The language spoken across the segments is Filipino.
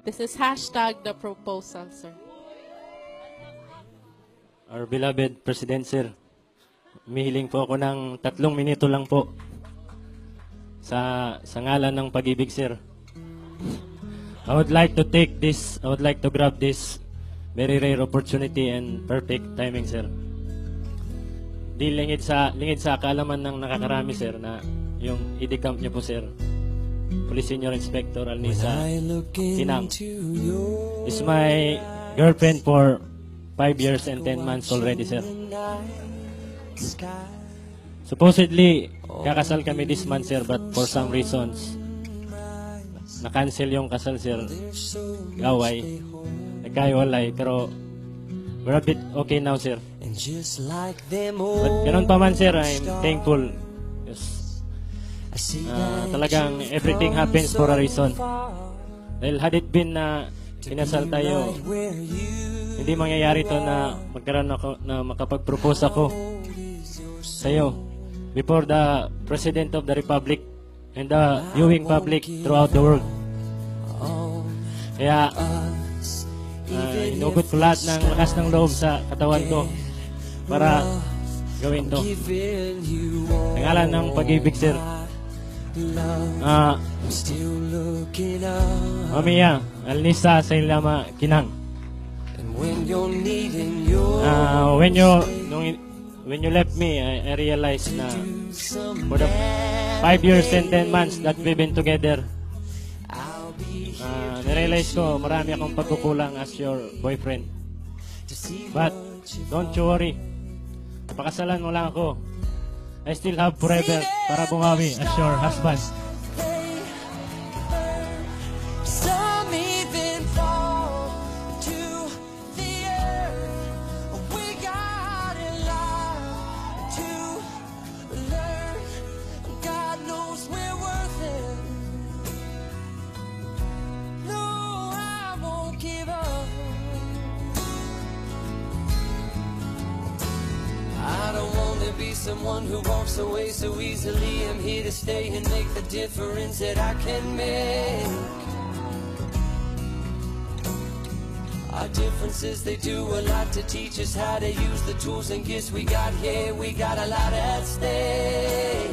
This is hashtag the proposal, sir. Our beloved President, sir. Umihiling po ako ng tatlong minuto lang po sa, sa ngalan ng pag-ibig, sir. I would like to take this, I would like to grab this very rare opportunity and perfect timing, sir. Di lingid sa, lingid sa kaalaman ng nakakarami, sir, na yung ID camp niyo po, sir. Police Senior Inspector Alnisa Sinang is my girlfriend for 5 years and 10 months already, sir. Supposedly, kakasal kami this month, sir, but for some reasons, na-cancel yung kasal, sir. Gaway. Nagkaiwalay. Pero, we're a bit okay now, sir. But ganun pa man, sir, I'm thankful. Ah, that talagang everything happens for a so reason. Dahil had it been na kinasal tayo, hindi mangyayari to na magkaroon ako na makapag-propose ako sa'yo before the President of the Republic and the viewing public throughout the world. Kaya uh, inugot ko lahat ng lakas ng loob sa katawan ko para gawin to. Ang ng pag-ibig, sir. Ah. Mamiya, Alnisa sa Ilama Kinang. Ah, when you nung when you left me, I, I realized na for the five years and ten months that we've been together, ah, narealize ko marami akong pagkukulang as your boyfriend. But don't you worry. Napakasalan mo lang ako. I still have forever para bumawi as your husband. Be someone who walks away so easily. I'm here to stay and make the difference that I can make. Our differences, they do a lot to teach us how to use the tools and gifts we got here. We got a lot at stake.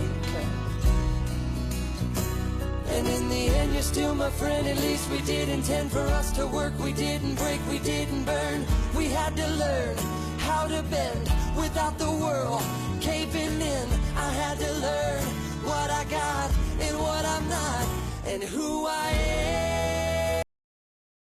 And in the end, you're still my friend. At least we did intend for us to work. We didn't break, we didn't burn. We had to learn how to bend without the world what I'm not, and who I am.